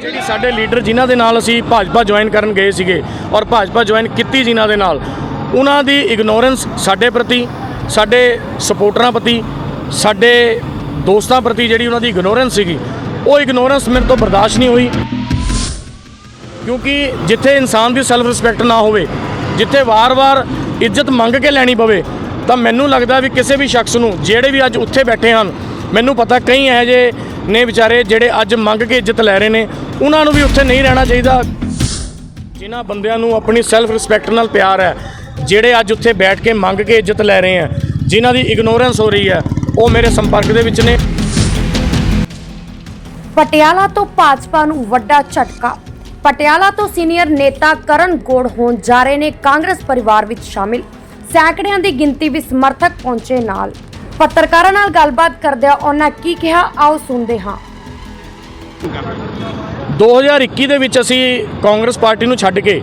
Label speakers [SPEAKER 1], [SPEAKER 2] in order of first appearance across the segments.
[SPEAKER 1] ਜਿਹੜੀ ਸਾਡੇ ਲੀਡਰ ਜਿਨ੍ਹਾਂ ਦੇ ਨਾਲ ਅਸੀਂ ਭਾਜਪਾ ਜੁਆਇਨ ਕਰਨ ਗਏ ਸੀਗੇ ਔਰ ਭਾਜਪਾ ਜੁਆਇਨ ਕੀਤੀ ਜਿਨ੍ਹਾਂ ਦੇ ਨਾਲ, ਉਹਨਾਂ ਦੀ ਇਗਨੋਰੈਂਸ ਸਾਡੇ ਪ੍ਰਤੀ, ਸਾਡੇ ਸਪੋਰਟਰਾਂ ਪ੍ਰਤੀ, ਸਾਡੇ ਦੋਸਤਾਂ ਪ੍ਰਤੀ ਜਿਹੜੀ ਉਹਨਾਂ ਦੀ ਇਗਨੋਰੈਂਸ ਸੀਗੀ, ਉਹ ਇਗਨੋਰੈਂਸ ਮੇਰੇ ਤੋਂ ਬਰਦਾਸ਼ਤ ਨਹੀਂ ਹੋਈ। ਕਿਉਂਕਿ ਜਿੱਥੇ ਇਨਸਾਨ ਦੀ ਸੈਲਫ ਰਿਸਪੈਕਟ ਨਾ ਹੋਵੇ, ਜਿੱਥੇ ਵਾਰ-ਵਾਰ ਇੱਜ਼ਤ ਮੰਗ ਕੇ ਲੈਣੀ ਪਵੇ, ਤਾਂ ਮੈਨੂੰ ਲੱਗਦਾ ਵੀ ਕਿਸੇ ਵੀ ਸ਼ਖਸ ਨੂੰ, ਜਿਹੜੇ ਵੀ ਅੱਜ ਉੱਥੇ ਬੈਠੇ ਹਨ ਮੈਨੂੰ ਪਤਾ ਕਈ ਇਹੋ ਜਿਹੇ ਨੇ ਵਿਚਾਰੇ ਜਿਹੜੇ ਅੱਜ ਮੰਗ ਕੇ ਇੱਜ਼ਤ ਲੈ ਰਹੇ ਨੇ। ਉਹਨਾਂ ਨੂੰ ਵੀ ਉੱਥੇ ਨਹੀਂ ਰਹਿਣਾ ਚਾਹੀਦਾ। ਜਿਨ੍ਹਾਂ ਬੰਦਿਆਂ ਨੂੰ ਆਪਣੀ ਸੈਲਫ ਰਿਸਪੈਕਟ ਨਾਲ ਪਿਆਰ ਹੈ, ਜਿਹੜੇ ਅੱਜ ਉੱਥੇ ਬੈਠ ਕੇ ਮੰਗ ਕੇ ਇੱਜ਼ਤ ਲੈ ਰਹੇ ਆ ਜਿਨ੍ਹਾਂ ਦੀ ਇਗਨੋਰੈਂਸ ਹੋ ਰਹੀ ਹੈ, ਉਹ ਮੇਰੇ ਸੰਪਰਕ ਦੇ ਵਿੱਚ ਨੇ।
[SPEAKER 2] ਪਟਿਆਲਾ ਤੋਂ ਭਾਜਪਾ ਨੂੰ ਵੱਡਾ ਝਟਕਾ। ਪਟਿਆਲਾ ਤੋਂ ਸੀਨੀਅਰ ਨੇਤਾ ਕਰਨ ਗੋੜ ਹੋਣ ਜਾ ਰਹੇ ਨੇ ਕਾਂਗਰਸ ਪਰਿਵਾਰ ਵਿੱਚ ਸ਼ਾਮਿਲ। ਸੈਂਕੜਿਆਂ ਦੀ ਗਿਣਤੀ ਵਿੱਚ ਸਮਰਥਕ ਪਹੁੰਚੇ ਨਾਲ। ਪੱਤਰਕਾਰਾਂ ਨਾਲ ਗੱਲਬਾਤ ਕਰਦਿਆਂ ਉਹਨਾਂ ਕੀ ਕਿਹਾ, ਆਓ ਸੁਣਦੇ ਹਾਂ।
[SPEAKER 1] 2021 ਦੇ ਵਿੱਚ ਅਸੀਂ ਕਾਂਗਰਸ ਪਾਰਟੀ ਨੂੰ ਛੱਡ ਕੇ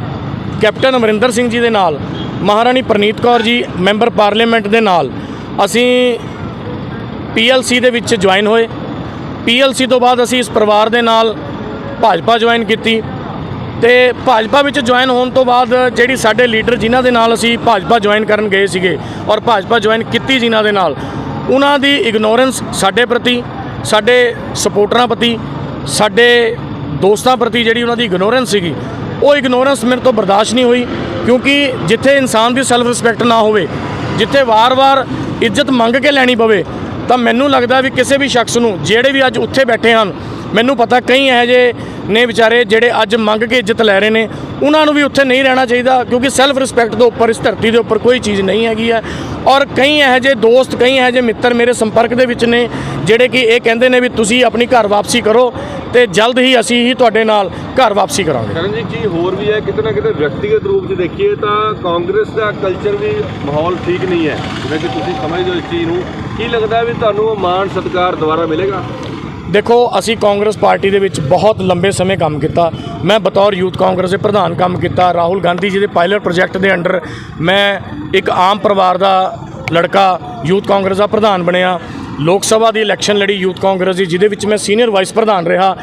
[SPEAKER 1] ਕੈਪਟਨ ਅਮਰਿੰਦਰ ਸਿੰਘ ਜੀ ਦੇ ਨਾਲ, ਮਹਾਰਾਣੀ ਪ੍ਰਨੀਤ ਕੌਰ ਜੀ, ਮੈਂਬਰ ਪਾਰਲੀਮੈਂਟ ਦੇ ਨਾਲ ਅਸੀਂ ਪੀਐਲਸੀ ਦੇ ਵਿੱਚ ਜੁਆਇਨ ਹੋਏ। ਪੀਐਲਸੀ ਤੋਂ ਬਾਅਦ ਅਸੀਂ ਇਸ ਪਰਿਵਾਰ ਦੇ ਨਾਲ ਭਾਜਪਾ ਜੁਆਇਨ ਕੀਤੀ ਤੇ ਭਾਜਪਾ ਵਿੱਚ ਜੁਆਇਨ ਹੋਣ ਤੋਂ ਬਾਅਦ ਜਿਹੜੀ ਸਾਡੇ ਲੀਡਰ ਜਿਨ੍ਹਾਂ ਦੇ ਨਾਲ ਅਸੀਂ ਭਾਜਪਾ ਜੁਆਇਨ ਕਰਨ ਗਏ ਸੀਗੇ ਔਰ ਭਾਜਪਾ ਜੁਆਇਨ ਕੀਤੀ ਜਿਨ੍ਹਾਂ ਦੇ ਨਾਲ ਉਹਨਾਂ ਦੀ ਇਗਨੋਰੈਂਸ ਸਾਡੇ ਪ੍ਰਤੀ, ਸਾਡੇ ਸਪੋਰਟਰਾਂ ਪ੍ਰਤੀ, ਸਾਡੇ ਦੋਸਤਾਂ ਪ੍ਰਤੀ ਜਿਹੜੀ ਉਹਨਾਂ ਦੀ ਇਗਨੋਰੈਂਸ ਸੀਗੀ, ਉਹ ਇਗਨੋਰੈਂਸ ਮੇਰੇ ਤੋਂ ਬਰਦਾਸ਼ਤ ਨਹੀਂ ਹੋਈ, ਕਿਉਂਕਿ ਜਿੱਥੇ ਇਨਸਾਨ ਦੀ ਸੈਲਫ ਰਿਸਪੈਕਟ ਨਾ ਹੋਵੇ, ਜਿੱਥੇ ਵਾਰ-ਵਾਰ ਇੱਜ਼ਤ ਮੰਗ ਕੇ ਲੈਣੀ ਪਵੇ, ਤਾਂ ਮੈਨੂੰ ਲੱਗਦਾ ਵੀ ਕਿਸੇ ਵੀ ਸ਼ਖਸ ਨੂੰ, ਜਿਹੜੇ ਵੀ ਅੱਜ ਉੱਥੇ ਬੈਠੇ ਹਨ, ਮੈਨੂੰ ਪਤਾ ਕਈ ਇਹੋ ਜਿਹੇ ਨੇ ਵਿਚਾਰੇ ਜਿਹੜੇ ਅੱਜ ਮੰਗ ਕੇ ਇੱਜ਼ਤ ਲੈ ਰਹੇ ਨੇ ਉਹਨਾਂ ਨੂੰ ਵੀ ਉੱਥੇ ਨਹੀਂ ਰਹਿਣਾ ਚਾਹੀਦਾ, ਕਿਉਂਕਿ ਸੈਲਫ ਰਿਸਪੈਕਟ ਦੇ ਉੱਪਰ, ਇਸ ਧਰਤੀ ਦੇ ਉੱਪਰ ਕੋਈ ਚੀਜ਼ ਨਹੀਂ ਹੈਗੀ ਹੈ। ਔਰ ਕਈ ਇਹੋ ਜਿਹੇ ਦੋਸਤ, ਕਈ ਇਹੋ ਜਿਹੇ ਮਿੱਤਰ ਮੇਰੇ ਸੰਪਰਕ ਦੇ ਵਿੱਚ ਨੇ, ਜਿਹੜੇ ਕਿ ਇਹ ਕਹਿੰਦੇ ਨੇ ਵੀ ਤੁਸੀਂ ਆਪਣੀ ਘਰ ਵਾਪਸੀ ਕਰੋ ਤੇ ਜਲਦ ਹੀ ਅਸੀਂ ਹੀ ਤੁਹਾਡੇ ਨਾਲ ਘਰ ਵਾਪਸੀ ਕਰਾਂਗੇ।
[SPEAKER 3] ਕਰਨ ਜੀ ਕੀ ਹੋਰ ਵੀ ਹੈ, ਕਿਤੇ ਨਾ ਕਿਤੇ ਵਿਅਕਤੀਗਤ ਰੂਪ 'ਚ ਦੇਖੀਏ ਤਾਂ ਕਾਂਗਰਸ ਦਾ ਕਲਚਰ ਵੀ ਮਾਹੌਲ ਠੀਕ ਨਹੀਂ ਹੈ। ਜਿਵੇਂ ਕਿ ਤੁਸੀਂ ਸਮਝਦੇ ਹੋ ਇਸ ਚੀਜ਼ ਨੂੰ। ਕੀ ਲੱਗਦਾ ਵੀ ਤੁਹਾਨੂੰ ਮਾਣ ਸਤਿਕਾਰ ਦੁਬਾਰਾ ਮਿਲੇਗਾ?
[SPEAKER 1] ਦੇਖੋ, ਅਸੀਂ ਕਾਂਗਰਸ ਪਾਰਟੀ ਦੇ ਵਿੱਚ ਬਹੁਤ ਲੰਬੇ ਸਮੇਂ ਕੰਮ ਕੀਤਾ। ਮੈਂ ਬਤੌਰ ਯੂਥ ਕਾਂਗਰਸ ਦੇ ਪ੍ਰਧਾਨ ਕੰਮ ਕੀਤਾ। ਰਾਹੁਲ ਗਾਂਧੀ ਜੀ ਦੇ ਪਾਇਲਟ ਪ੍ਰੋਜੈਕਟ ਦੇ ਅੰਡਰ ਮੈਂ ਇੱਕ ਆਮ ਪਰਿਵਾਰ ਦਾ ਲੜਕਾ ਯੂਥ ਕਾਂਗਰਸ ਦਾ ਪ੍ਰਧਾਨ ਬਣਿਆ। ਲੋਕ ਸਭਾ ਦੀ ਇਲੈਕਸ਼ਨ ਲੜੀ ਯੂਥ ਕਾਂਗਰਸ ਦੀ, ਜਿਹਦੇ ਵਿੱਚ ਮੈਂ ਸੀਨੀਅਰ ਵਾਈਸ ਪ੍ਰਧਾਨ ਰਿਹਾ।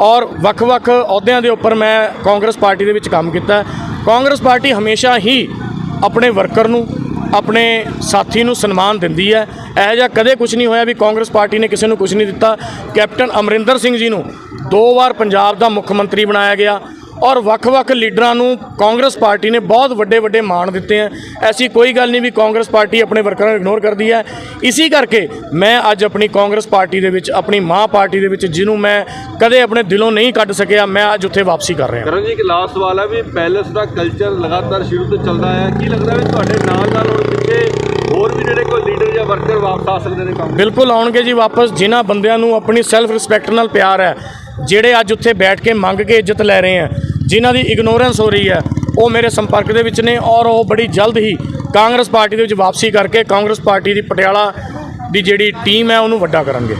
[SPEAKER 1] ਔਰ ਵੱਖ-ਵੱਖ ਅਹੁਦਿਆਂ ਦੇ ਉੱਪਰ ਮੈਂ ਕਾਂਗਰਸ ਪਾਰਟੀ ਦੇ ਵਿੱਚ ਕੰਮ ਕੀਤਾ। ਕਾਂਗਰਸ ਪਾਰਟੀ ਹਮੇਸ਼ਾ ਹੀ ਆਪਣੇ ਵਰਕਰ ਨੂੰ ਆਪਣੇ ਸਾਥੀ ਨੂੰ ਸਨਮਾਨ ਦਿੰਦੀ ਹੈ। ਇਹੋ ਜਿਹਾ ਕਦੇ ਕੁਝ ਨਹੀਂ ਹੋਇਆ ਵੀ ਕਾਂਗਰਸ ਪਾਰਟੀ ਨੇ ਕਿਸੇ ਨੂੰ ਕੁਝ ਨਹੀਂ ਦਿੱਤਾ। ਕੈਪਟਨ ਅਮਰਿੰਦਰ ਸਿੰਘ ਜੀ ਨੂੰ ਦੋ ਵਾਰ ਪੰਜਾਬ ਦਾ ਮੁੱਖ ਮੰਤਰੀ ਬਣਾਇਆ ਗਿਆ। ਔਰ ਵੱਖ-ਵੱਖ ਲੀਡਰਾਂ ਨੂੰ ਕਾਂਗਰਸ ਪਾਰਟੀ ਨੇ ਬਹੁਤ ਵੱਡੇ ਵੱਡੇ ਮਾਣ ਦਿੱਤੇ ਹੈ ਐਸੀ ਕੋਈ ਗੱਲ ਨਹੀਂ ਵੀ ਕਾਂਗਰਸ ਪਾਰਟੀ ਆਪਣੇ ਵਰਕਰਾਂ ਨੂੰ ਇਗਨੋਰ ਕਰਦੀ ਹੈ। ਇਸੇ ਕਰਕੇ ਮੈਂ ਅੱਜ ਆਪਣੀ ਕਾਂਗਰਸ ਪਾਰਟੀ ਦੇ ਵਿੱਚ ਆਪਣੀ ਮਾਂ ਪਾਰਟੀ ਦੇ ਵਿੱਚ ਜਿਹਨੂੰ ਮੈਂ ਕਦੇ ਆਪਣੇ ਦਿਲੋਂ ਨਹੀਂ ਕੱਢ ਸਕਿਆ ਮੈਂ ਅੱਜ ਉੱਥੇ ਵਾਪਸੀ ਕਰ ਰਿਹਾ
[SPEAKER 3] ਕਰਨ ਜੀ ਇੱਕ ਲਾਸਟ ਸਵਾਲ ਹੈ ਵੀ ਪੈਲਸ ਦਾ ਕਲਚਰ ਲਗਾਤਾਰ ਸ਼ੁਰੂ ਤੋਂ ਚੱਲਦਾ ਹੈ ਕੀ ਲੱਗਦਾ ਵੀ ਤੁਹਾਡੇ ਨਾਲ ਨਾਲ ਹੁਣ ਪਿੱਛੇ ਹੋਰ ਵੀ ਜਿਹੜੇ ਕੋਈ ਲੀਡਰ ਜਾਂ ਵਰਕਰ ਵਾਪਸ ਆ ਸਕਦੇ ਨੇ ਕਾਂਗਰਸ?
[SPEAKER 1] ਬਿਲਕੁਲ ਆਉਣਗੇ ਜੀ ਵਾਪਸ ਜਿਨ੍ਹਾਂ ਬੰਦਿਆਂ ਨੂੰ ਆਪਣੀ ਸੈਲਫ ਰਿਸਪੈਕਟ ਨਾਲ ਪਿਆਰ ਹੈ ਜਿਹੜੇ ਅੱਜ ਉੱਥੇ ਬੈਠ ਕੇ ਮੰਗ ਕੇ ਇੱਜ਼ਤ ਲੈ ਰਹੇ ਆ। ਜਿਨ੍ਹਾਂ ਦੀ ਇਗਨੋਰੈਂਸ ਹੋ ਰਹੀ ਹੈ, ਉਹ ਮੇਰੇ ਸੰਪਰਕ ਦੇ ਵਿੱਚ ਨੇ ਔਰ ਉਹ ਬੜੀ ਜਲਦ ਹੀ ਕਾਂਗਰਸ ਪਾਰਟੀ ਦੇ ਵਿੱਚ ਵਾਪਸੀ ਕਰਕੇ ਕਾਂਗਰਸ ਪਾਰਟੀ ਦੀ ਪਟਿਆਲਾ ਦੀ ਜਿਹੜੀ ਟੀਮ ਹੈ, ਉਹਨੂੰ ਵੱਡਾ ਕਰਨਗੇ।